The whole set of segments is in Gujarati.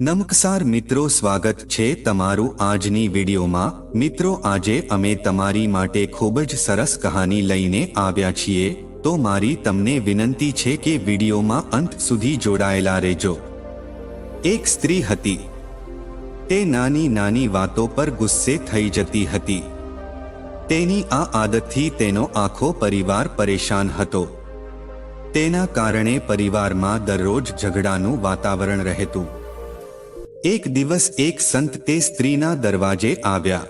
નમસ્કાર મિત્રો, સ્વાગત છે તમારું આજની વિડીયોમાં. મિત્રો, આજે અમે તમારી માટે ખૂબ જ સરસ કહાની લઈને આવ્યા છીએ. તો મારી તમને વિનંતી છે કે વિડીયોમાં અંત સુધી જોડાયેલા રહેજો. એક સ્ત્રી હતી. તે નાની નાની વાતો પર ગુસ્સે થઈ જતી હતી. તેની આ આદતથી તેનો આખો પરિવાર પરેશાન હતો. તેના કારણે પરિવારમાં દરરોજ ઝઘડાનું વાતાવરણ રહેતું. એક દિવસ એક સંત તે સ્ત્રીના દરવાજે આવ્યા.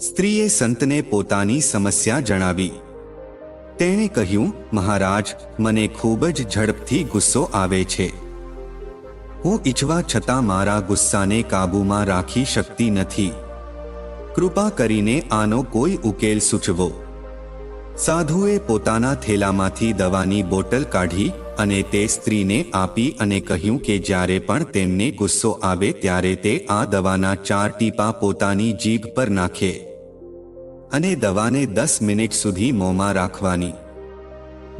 સ્ત્રીએ સંતને પોતાની સમસ્યા જણાવી. તેણે કહ્યું, મહારાજ, મને ખૂબ જ ઝડપથી ગુસ્સો આવે છે. હું ઈચ્છવા છતાં મારા ગુસ્સાને કાબૂમાં રાખી શકતી નથી. કૃપા કરીને આનો કોઈ ઉકેલ સૂચવો. સાધુએ પોતાના થેલામાંથી દવાની બોટલ કાઢી અને તે સ્ત્રીને આપી અને કહ્યું કે જ્યારે પણ તેમને ગુસ્સો આવે ત્યારે તે આ દવાના ચાર ટીપા પોતાની જીભ પર નાખે. અને દવાને દસ મિનિટ સુધી મોંમાં રાખવાની.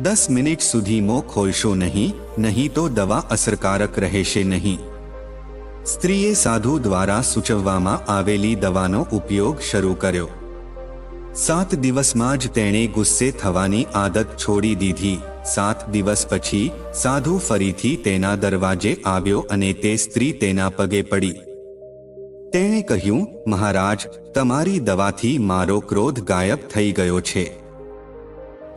દસ મિનિટ સુધી મોં ખોલશો નહીં નહીં તો દવા અસરકારક રહેશે નહીં. સ્ત્રીએ સાધુ દ્વારા સૂચવવામાં આવેલી દવાનો ઉપયોગ શરૂ કર્યો. સાત દિવસમાં જ તેણે ગુસ્સે થવાની આદત છોડી દીધી. સાત દિવસ પછી સાધુ ફરીથી તેના દરવાજે આવ્યો અને તે સ્ત્રી તેના પગે પડી. તેણે કહ્યું, મહારાજ, તમારી દવાથી મારો ક્રોધ ગાયબ થઈ ગયો છે.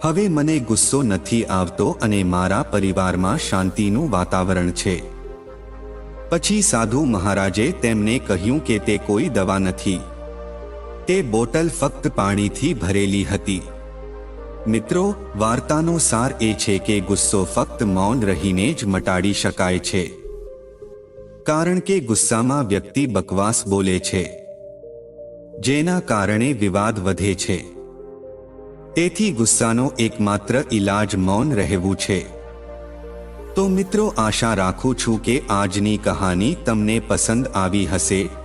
હવે મને ગુસ્સો નથી આવતો અને મારા પરિવારમાં શાંતિનું વાતાવરણ છે. પછી સાધુ મહારાજે તેમને કહ્યું કે તે કોઈ દવા નથી. તે બોટલ ફક્ત પાણીથી ભરેલી હતી. મિત્રો, વાર્તાનો સાર એ છે કે ગુસ્સો ફક્ત મૌન રહીને જ મટાડી શકાય છે. કારણ કે ગુસ્સામાં વ્યક્તિ બકવાસ બોલે છે. જેના કારણે વિવાદ વધે છે. તેથી ગુસ્સાનો એકમાત્ર ઈલાજ મૌન રહેવું છે. તો મિત્રો, આશા રાખું છું કે આજની કહાની તમને પસંદ આવી હશે.